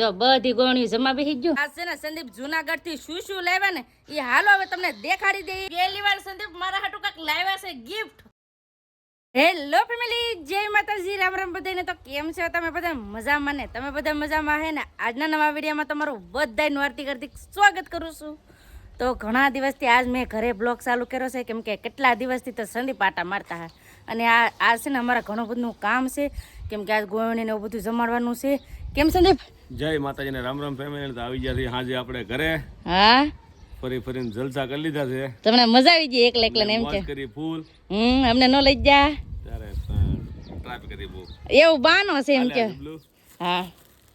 જો બધી ગોણી જમા બેસી ગયો. આ છે ને સંદીપ જુનાગઢથી શું શું લાવ્યા ને એ હાલો હવે તમને દેખાડી દે પહેલી વાર સંદીપ મારા હાટુ કાક લાવ્યા છે ગિફ્ટ હેલો ફેમિલી જય માતાજી, રામ રામ બધાને તો કેમ છો તમે બધા? મજામાં ને? તમે બધા મજામાં હે ને? આજના નવા વિડીયોમાં તમારું બધાનું આરતી કરતી સ્વાગત કરું છું. તો ઘણા દિવસથી આજ મેં ઘરે બ્લોગ ચાલુ કર્યો છે, કેમ કે કેટલા દિવસથી તો સંદીપ આટા મારતા હા. અને આ આ છે ને અમારા ઘણું બધું કામ છે, કેમ કે આજ ગોળણીને એવું બધું જમાડવાનું છે. કેમ સંદીપ? જય માતાજી ને રામ રામ ફેમિલી તો આવી ગયા છે હાજે આપણે ઘરે. હા? ફરી ફરીને જલસા કરી લીધા છે. તમને મજા આવી ગઈ એકલા એકલા એમ કે? કરી ફૂલ. હમ અમને ન લઈ જા ત્યારે ટ્રાફિક હતી બહુ. એવું બાનો છે એમ કે? હા.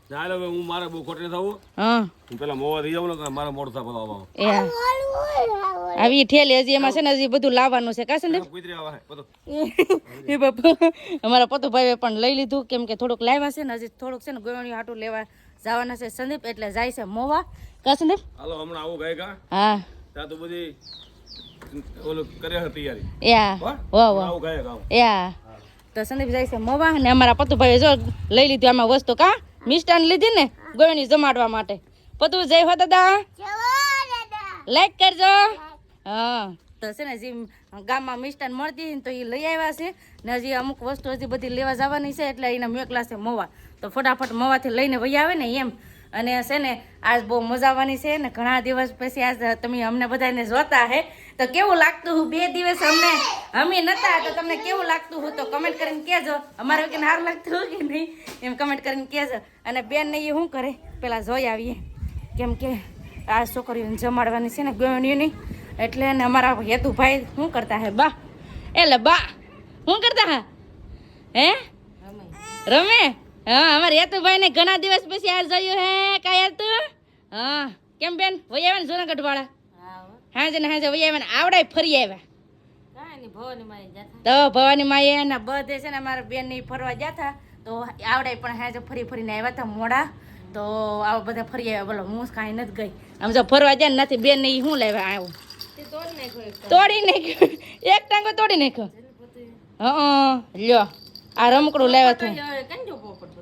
ચાલ હવે હું મારે બહુ ખોટે થવું હા. હું. પેલા મોવા થઈ જાઉં ને મારા મોડ થા બોલાવો આવી ઠેલી હજી એમાં છે ને હજી બધું લાવવાનું છે. કા સંદીપ? એ બાપા. અમારા પતુભાઈએ પણ લઈ લીધું કેમ કે થોડુંક લાવ્યા છે ને હજી થોડુંક છે ને ગોળણી હાટું લેવા જવાના છે સંદીપ એટલે જાય છે મોવા. કા સંદીપ? હાલો હમણાં આવું ગઈ કા? હા. ત્યાં તો બધી ઓલું કરે તૈયારી. એ વાહ વાહ. હા. તો સંદીપ જાય છે મોવા ને અમારા પતુભાઈએ જો લઈ લીધું આમાં વસ્તુ કા? મિષ્ટાન લીધી ને ગોળણી જમાડવા માટે. પતુ જય હો દાદા. લાઈક કરજો. હા. તો છે ને જે ગામમાં મિષ્ટાન મળતી તો એ લઈ આવ્યા છે. ને હજી અમુક વસ્તુ હજી બધી લેવા જવાની છે એટલે એના મેકલા છે મોવા. તો ફટાફટ મોવાથી લઈને વહી આવે ને એમ. અને છે ને આજ બહુ મજા આવવાની છે ને ઘણા દિવસ પછી આજ તમે અમને બધાને જોતા હે. તો કેવું લાગતું હું બે દિવસ અમને અમે નતા તો તમને કેવું લાગતું હું તો કમેન્ટ કરીને કહેજો. અમારે કે સારું લાગતું હોય કે નહીં? એમ કમેન્ટ કરીને કહેજો. અને બેન ને એ શું કરે? પેલા જોઈ આવીએ. કેમ કે આ છોકરીઓને જમાડવાની છે ને ગયોની એટલે ને અમારા હેતુભાઈ શું કરતા હે? બા. એટલે બા શું કરતા હા? હે? રમે? હા અમારે હેતુભાઈ ને ઘણા દિવસ પછી આ જોયું હે કાય હેતુ? હા કેમ બેન? વહી આવ્યા ને જુનાગઢ વાળા? હાજે ને હાજે વહી આવ્યા ને આવડાય ફરી આવ્યા. તો. ભવાની માએ એના બધે છે ને અમારા બેનની ફરવા ગયા હતા તો આવડે પણ હાજે ફરી ફરીને આવ્યા હતા મોડા. તો આવા બધા ફરી આવ્યા. બોલો હું કાંઈ નથી ગઈ. આમ જો ફરવા જાય ને નથી બેન ને શું લાવ્યા આવું? તોડી નાખ્યો એક ટાંગો તોડી નાખ્યો. હા લ્યો આ રમકડું લાવ્યા હતા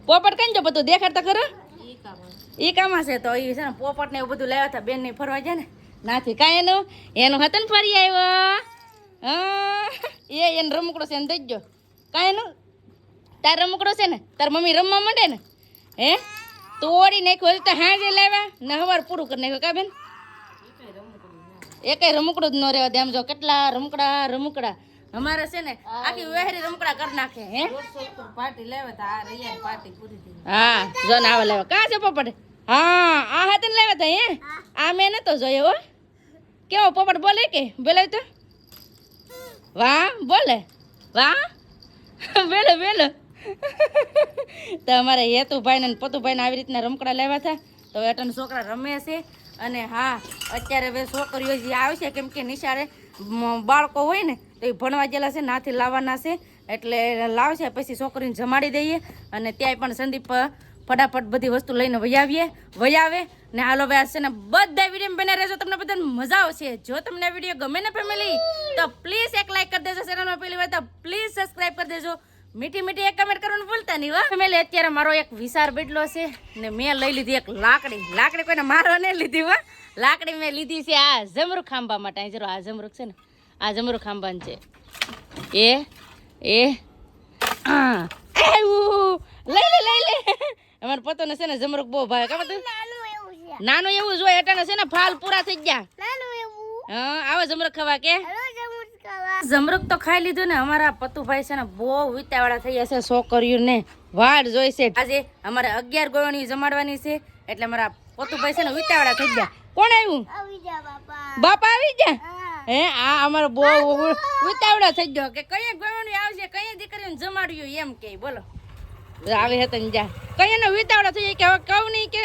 પોપટ કઈ જો બધું દેખાડતા ખરો? ઈ કામાં છે તો એ છે ને પોપટ ને એવું બધું લાવ્યા હતા બેન ને ફરવા જાય ને. નાથી કાંઈ એનું? એનું હતું ને ફરી આવ્યો. હા એ એને રમકડો છે એને દઈ ગયો. કાંઈ એનું? તાર રમકડો છે ને તાર મમ્મી રમવા માંડે ને? હે? તોડી નાખ્યું તો હાજે લાવ્યા ને હવાર પૂરું કરી નાખ્યું. કા બેન? એકેય રમકડું જ ન રહેવા દે. આમ જો કેટલા રમકડા રમકડા. અમારે છે ને આખી વહેરી રમકડા કરી નાખે હે? પાર્ટી લેવા તા આ રહ્યા પાર્ટી પૂરી થઈ હા જો ને આવા લેવા. કા છે પોપટ? હા આ હાથે ને લેવા તા હે? આ મેં નતો જોયો હો. કેવો પોપટ બોલે કે? બોલે તો. વાહ બોલે. વાહ. બેલો બેલો. તો અમારે હેતુભાઈ ને પતુભાઈ ને આવી રીતના રમકડા લેવા હતા તો એટન છોકરા રમે છે. અને હા અત્યારે હવે છોકરીઓ જે આવશે કેમ કે નિશાળે બાળકો હોય ને તો એ ભણવા ગયેલા છે, નાથી લાવવાના છે. એટલે લાવશે, પછી છોકરીને જમાડી દઈએ અને ત્યાંય પણ સંદીપ ફટાફટ બધી વસ્તુ લઈને વયાવીએ વયાવે ને હાલો ભાઈ છે ને બધા વીડિયો બને રહેજો. તમને બધાને મજા આવશે. જો તમને વીડિયો ગમે ને ફેમિલી, તો પ્લીઝ એક લાઈક કરી દેજો ચેનલમાં પહેલી વાર, તો પ્લીઝ સબસ્ક્રાઈબ કરી દેજો. મીઠી મીઠી એક કમેન્ટ કરવાનું ભૂલતા નહીં વાહ ફેમિલી, અત્યારે મારો એક વિશાર બેટલો છે ને મેં લઈ લીધી એક લાકડી. લાકડી કોઈને મારવા નહીં લીધી, હો. લાકડી મેં લીધી છે આ જમરૂખ ખાંભા માટે. જરો, આ જમરૂખ છે ને. આ ખાંભાન છે. એ એ લઈ લે લઈ લે. અમારે પતોને છે ને જમરૂખ બહુ ભાવે. ખબર તું નાનું એવું જોઈએ એટલે છે ને ફાલ પૂરા થઈ ગયા. હા આવો જમરૂખ ખાવા કે. જમરૂક તો ખાઈ લીધું ને અમારા પતુભાઈ છે ને બહુ વિતાવાળા થઈ ગયા છે છોકરીઓને. વાડ જોઈશે આજે અમારે અગિયાર ગોળણી જમાડવાની છે એટલે અમારા પતુભાઈ છે ને વિતાવાળા થઈ ગયા. કોણ આવ્યું? બાપા. આવી ગયા? હે આ અમારો બહુ વિતાવડા થઈ ગયો કે કઈ ગોળણી આવશે કઈ દીકરીને જમાડ્યું એમ કે બોલો. આવે હતા ને જા. કઈ ને વિતાવડા થઈ કે હવે કહું નહીં કે?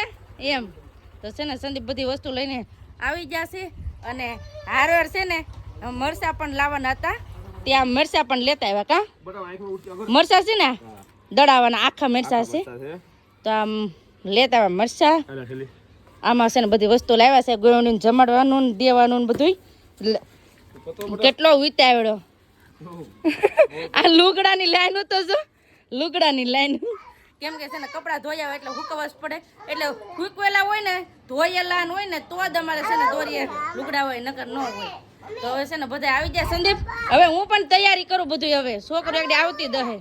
એમ. તો છે ને સંદીપ બધી વસ્તુ લઈને આવી જશે અને હારવાર છે ને મરસા પણ લાવવાના હતા. ત્યાં મરસા પણ લેતા આવ્યા કા? મરસા છે ને? દડાવાના આખા મરસા છે. તો આમ લેતા આવ્યા મરસા આમાં છે ને બધી વસ્તુ લાવ્યા છે ગોળણીને જમાડવાનું ને દેવાનું ને બધું કેટલો વિતાવડો આ લુગડાની લાઈન તો જો. લુગડાની લાઈન. કેમ કે છે ને કપડાં ધોયા હોય એટલે હુકવવા જ પડે. એટલે હુકવેલા હોય ને ધોયેલા હોય ને તો જ અમારે છે ને દોરીએ લુગડા હોય નકર ન હોય. તો હવે છે ને બધા આવી જાય સંદીપ હવે હું પણ તૈયારી કરું બધું હવે. છોકરો એકડે આવતી દહે.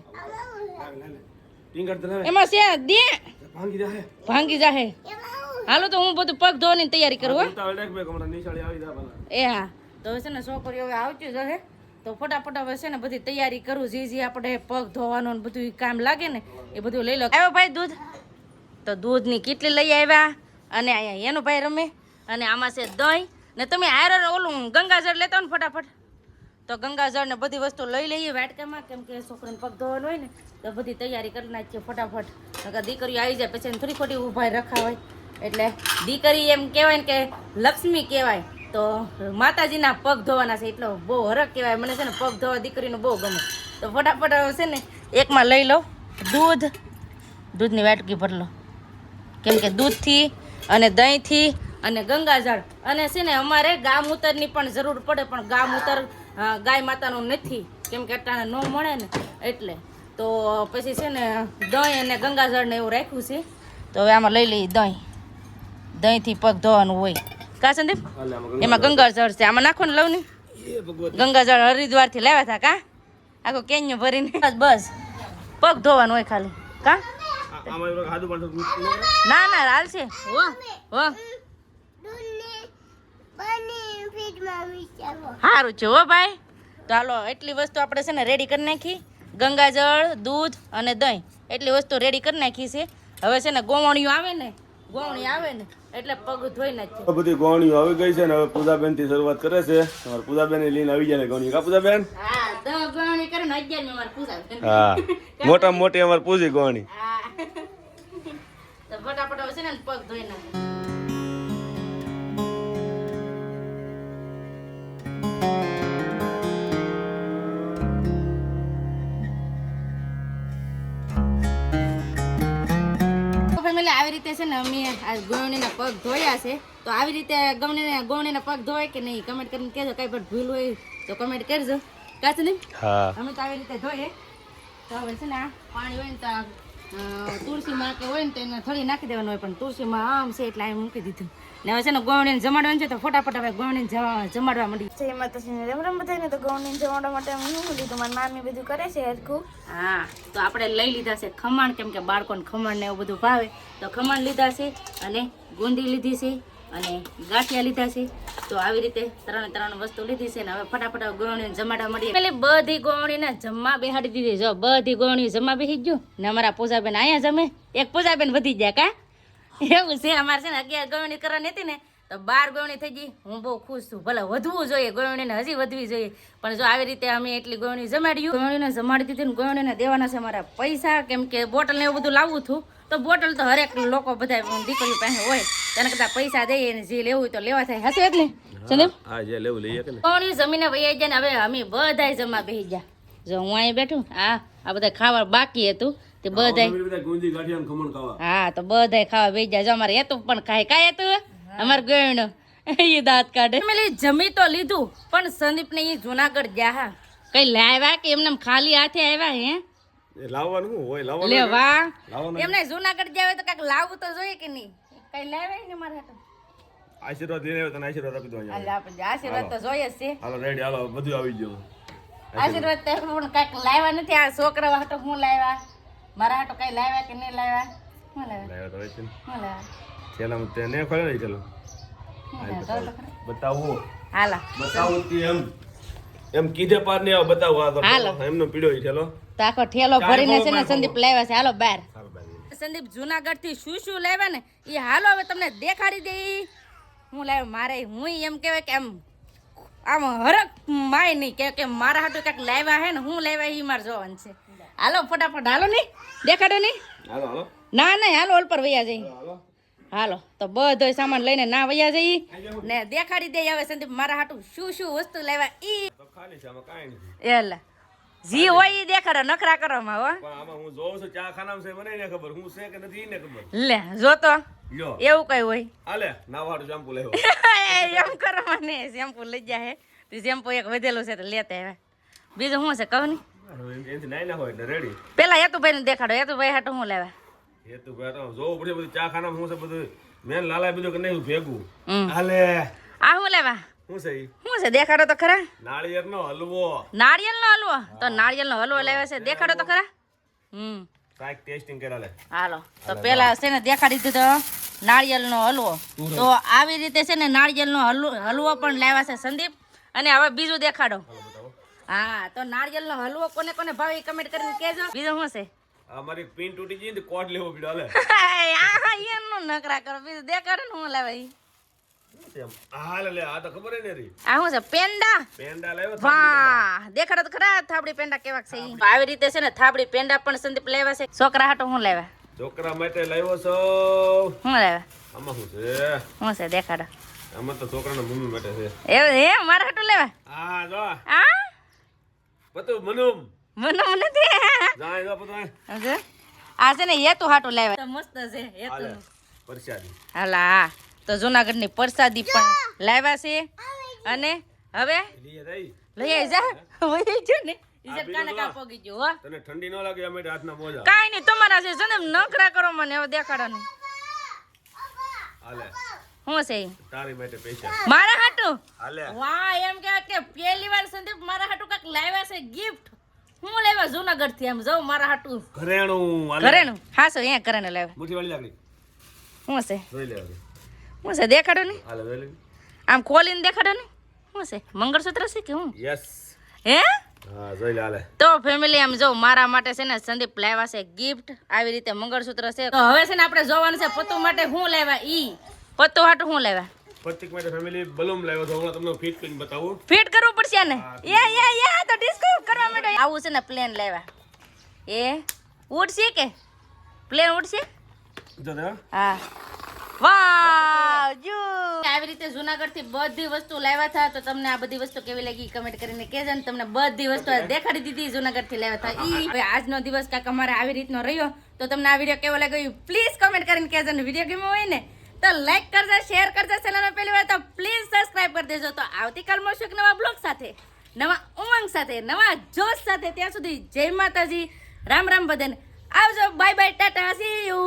એમાં છે દે. ભાંગી જાહે. ભાંગી જાહે. હાલો તો હું બધું પગ ધોવાની તૈયારી કરું હો. એ હા. તો હવે છે ને છોકરીઓ હવે આવતી જ હશે. તો ફટાફટ હવે છે ને બધી તૈયારી કરું. જે જે આપણે પગ ધોવાનું ને બધું કામ લાગે ને, એ બધું લઈ લો. આવ્યો ભાઈ દૂધ? તો દૂધની કેટલી લઈ આવ્યા. અને અહીંયા એનો ભાઈ રમે. અને આમાં છે દહીં. ને તમે આયર ઓલું ગંગાજળ લેતા હો ને ફટાફટ. તો ગંગાજળ ને બધી વસ્તુ લઈ લઈએ વાટકામાં. કેમ કે છોકરાને પગ ધોવાનું હોય ને, તો બધી તૈયારી કરી નાખીએ ફટાફટ. નકર દીકરીઓ આવી જાય, પછી થોડી ખોટી ઊભા રખા હોય એટલે દીકરી એમ કહેવાય ને કે લક્ષ્મી કહેવાય. તો માતાજીના પગ ધોવાના છે, એટલો બહુ હરક કહેવાય. મને છે ને પગ ધોવા દીકરીનું બહુ ગમે. તો ફટાફટ છે ને એકમાં લઈ લો દૂધ, દૂધની વાટકી ભરલો કેમ કે દૂધથી અને દહીંથી અને ગંગાજળ અને છે ને અમારે ગામૂતરની પણ જરૂર પડે, પણ ગામૂતર ગાય માતાનું નથી. કેમ કે અટાણે ન મળે ને એટલે. તો પછી છે ને દહીં અને ગંગાજળને એવું રાખ્યું છે. તો હવે આમાં લઈ લઈએ દહીં. દહીંથી પગ ધોવાનું હોય. કા સંદીપ? એમાં ગંગાજળ છે. આમાં નાખો ને લઉં ને. ગંગાજળ હરિદ્વાર હરિદ્વારથી લાવ્યા હતા કા? આખો કેન્યો ભરીને. બસ બસ. પગ ધોવાનું હોય ખાલી. કા? ના ના હાલ છે. હો. હો. સારું છે હો ભાઈ. તો હાલો એટલી વસ્તુ આપણે છે ને રેડી કરી નાખી. ગંગાજળ દૂધ અને દહીં. એટલી વસ્તુ રેડી કરી નાખી છે. હવે છે ને ગોવણિયું આવે ને ગોવણી આવે ને એટલે પગ ધોઈ નાખીએ બધી ગોણીઓ આવી ગઈ છે ને હવે પૂજાબેનથી શરૂઆત કરે છે. તમારે પૂજાબેન લઈને આવી જાય ગોણી કા પૂજાબેન? હા મોટા મોટી અમારે પૂજી ગોણી. ફટાફટ છે ને પગ ધોઈ નાખે. રીતે છે ને અમે આ ગવણીના પગ ધોયા છે. તો આવી રીતે ગવણીને ગવણીના પગ ધોય કે નહીં કમેન્ટ કરીને કહેજો. કઈ પણ ભૂલ હોય તો કમેન્ટ કરજો. કાચ નહીં? અમે તો આવી રીતે ધોઈએ. તો હવે છે ને પાણી હોય ને તો તુલસીમાં કે હોય ને તો એને થોડી નાખી દેવાનું હોય પણ તુલસીમાં આમ છે એટલે આમ મૂકી દીધું. ને હવે છે ને ગોવણીને જમાડવાનું છે તો ફટાફટ હવે ગોવણીને જમાડવા માંડી છે માતાજીને રામ રામ બધાને તો ગૌની જમાડવા માટે હું શું લીધું મારી મામી બધું કરે છે હરખું. હા તો આપણે લઈ લીધા છે ખમણ કેમ કે બાળકોને ખમણ ને એવું બધું ભાવે. તો ખમણ લીધા છે અને ગુંદી લીધી છે અને ગાંઠિયા લીધા છે. તો આવી રીતે ત્રણે ત્રણ વસ્તુ લીધી છે ને હવે ફટાફટ ગોવણીને જમાડવા મળી પેલી બધી ગોવણીને જમવા બેહાડી દીધી. જો, બધી ગોવણી જમવા બેસી ગયું ને અમારા પૂજાબેન અહીંયા જમે. એક પૂજાબેન વધી ગયા કા? એવું છે, અમારે છે ને અગિયાર ગવણી કરવાની હતી ને, તો બાર ગોવણી થઈ ગઈ. હું બહુ ખુશ છું, ભલે વધવું જોઈએ ગોળણીને હજી વધવી જોઈએ. પણ જો આવી રીતે અમે એટલી ગવણી જમાડ્યું. ગવણીને જમાડી દીધી ને ગવણીને દેવાના છે મારા પૈસા, કેમ કે બોટલ ને એવું બધું લાવવું હતું તો બોટલ તો હરેક લોકો બધા દીકરીઓ પાસે હોય. તેના કરતાં પૈસા દઈએ ને જે લેવું તો લેવા થાય. હશે એટલે? સંદીપ હા જે લેવું લઈએ કે ને. જમીને વહી જાય ને હવે અમે બધાય જમા બેસી ગયા. જો હું અહીં બેઠું આ આ બધા ખાવા બાકી હતું. તે બધા ગુંજી ગાંઠિયા ખમણ ખાવા. હા તો બધાય ખાવા બેસી જાય જો અમારે એતું પણ ખાય કાંઈ હતું? અમારે ગયણ. એ દાંત કાઢે. ફેમિલી જમી તો લીધું પણ સંદીપ ને એ જુનાગઢ ગયા હા. કઈ લાવ્યા કે એમને ખાલી હાથે આવ્યા હે? લાવવાનું હોય લાવવાનું લે એમને જુનાગઢ જાવે તો કંઈક લાવવું તો જોઈએ કે નહીં? કઈ લાવ્યા ને મારા હાટુ? આશીર્વાદ લઈને તને આશીર્વાદ આપી દો અહીંયા આપણે આશીર્વાદ તો જોઈએ જ છે. હાલો રેડી હાલો બધું આવી ગયું. આશીર્વાદ. તો પણ કાંઈક લાવ્યા નથી. આ છોકરા હાટો હું લાવ્યા? મારા હાટો કઈ લાવ્યા કે નહીં લાવ્યા? હું લાવ્યા? તો છે ને. હું લાવ્યા? ને ખોલે નહીં ચલો હું લાવ્યા? કહો તો ખરા. બતાવો. હાલા. બતાવો તે એમ. એમ કીધે પાર ને બતાવો આ તો. એમનો પીડો ચલો તો આખો ઠેલો ભરીને છે ને સંદીપ લાવ્યા છે. હાલો ભાઈ સંદીપ જુનાગઢથી શું શું લાવ્યા ને એ હાલો હવે તમને દેખાડી દે હું લાવ્યો મારે હું એમ કહેવાય કે આમ આમ હરક માય નહીં કે કે મારા હાટું કાંઈક લાવ્યા હે ને હું લાવ્યા એ મારે જોવાનું છે. હાલો ફટાફટ હાલો નહીં દેખાડો નહીં ના નહીં હાલો ઓલ પર વૈયા જઈ. હાલો તો બધો સામાન લઈને ના વૈયા જઈ. ને દેખાડી દે હવે સંદીપ મારા હાટું શું શું વસ્તુ લાવ્યા ઈ. તો જી હોય ઈ દેખાડો નખરા કરો માં હો. પણ આમાં હું જોઉં છું ચા ખાનામાં છે મને નહીં ખબર. હું છે કે નથી ને ખબર. લે જોતો લ્યો. એવું કઈ હોય. આલે નાવાડું શેમ્પુ લેવો એમ કરો મને શેમ્પુ લઈ જાય હે. તે શેમ્પુ એક વધેલું છે તો લેતા આવ્યા બીજું શું છે કહું નહીં એનાથી નાઈ ના હોય એટલે રેડી પેલા યતુભાઈ ને દેખાડો યતુભાઈ હાટું હું લેવા? એ તો જોવું પડે બધું ચા ખાનામાં શું છે બધું. મેં લાલા બધું કે નહીં ભેગું. હાલે આ શું લેવા? શું છે શું છે? દેખાડો તો ખરા. નાળિયેરનો હલવો. નાળિયેરનો હલવો? તો નાળિયેરનો હલવો લેવા છે. દેખાડો તો ખરા. હમ. કાઈક ટેસ્ટિંગ કરા લે હાલો. તો પેલા છે ને દેખાડી દીધો નાળિયેરનો હલવો. તો આવી રીતે છે ને નાળિયેરનો હલવો હલવો પણ લાવ્યા છે સંદીપ. અને હવે બીજું દેખાડો. હા તો નાળિયેરનો હલવો કોને કોને ભાવે કમેન્ટ કરીને કહેજો. બીજું શું છે? અમારી પિન તૂટી ગઈ ને કોટ લેવો પડ્યો લે આ એનું નકરા કરો. બીજું દેખાડો ને હું લાવે છોકરા હાટો હું લેવા? છોકરા માટે લાવ્યો છો? હું લેવા? આમાં શું છે? હું છે દેખાડો. આમાં તો છોકરાના મમ્મી માટે છે. એવું હે મારા હાટું લેવા? આ જો. આ પતું મનુમ મને નથી? જાય જો પતું આ છે ને હેતુ હાટું લેવા. મસ્ત છે હાલે પરસાદી. હાલા હા. તો જુનાગઢની પ્રસાદી પણ લાવ્યા છે. અને હવે? લઈ જા. વહી જો ને ઈજત કાને કા પોગી ગયો હો. ઠંડી ન લાગે અમે હાથના મોજા. કાઈ નહીં તમારા છે જન્મ નખરા કરો મને હવે દેખાડો નહીં. હાલે. શું છે? તારી માટે પૈસા. મારા હાટુ? હાલે. વાહ એમ કે કે પહેલી વાર સંદીપ મારા હાટુ કાક લાવ્યા છે ગિફ્ટ હું લાવ્યા જુનાગઢથી એમ જાઉં મારા હાટું. ઘરેણું ઘરેનું હા સો અહીંયા ઘરેનું લાવ્યા. મુઠ્ઠી વાળી લાકડી શું છે? જોઈ. શું છે દેખાડો લે આમ ખોલીને દેખાડો ને? શું છે મંગળસૂત્ર છે કે હું? યસ હે? હા તો ફેમિલી આમ જો મારા માટે છે ને સંદીપ લાવ્યા છે ગિફ્ટ આવી રીતે મંગળસૂત્ર છે. તો હવે છે ને આપણે જોવાનું છે પતુ માટે શું લેવા ઈ? પતુ હાટું શું લેવા પ્રતિક માટે ફેમિલી બલૂમ લાવ્યો તો હું તમને ફિટ કરીને બતાવું. ફિટ કરવું પડશે ને? યા યા યા તો ડિસ્કાઉન્ટ કરવા માટે. આવું છે ને પ્લેન લેવા એ ઉડશે કે? પ્લેન ઉડશે? જો. હા. વાવ જો. આવી રીતે જુનાગઢથી બધી વસ્તુ લાવ્યા હતા, તો તમને આ બધી વસ્તુ કેવી લાગી? કમેન્ટ કરીને કહેજો ને તમને બધી વસ્તુ દેખાડી દીધી જુનાગઢથી લાવ્યા હતા. ઈ આજનો દિવસ કાંઈક અમારે આવી રીતનો રહ્યો. તો તમને આ વીડિયો કેવો લાગ્યો પ્લીઝ કમેન્ટ કરીને કહેજો ને વીડિયો ગમ્યો હોય ને, તો લાઈક કરજો શેર કરજો. ચેનલને પહેલી વાર તો પ્લીઝ સબસ્ક્રાઇબ કરી દેજો. તો આવતીકાલ મળશું એક નવા બ્લોગ સાથે, નવા ઉમંગ સાથે, નવા જોશ સાથે ત્યાં સુધી જય માતાજી. રામ રામ બધાને આવજો bye bye tata see you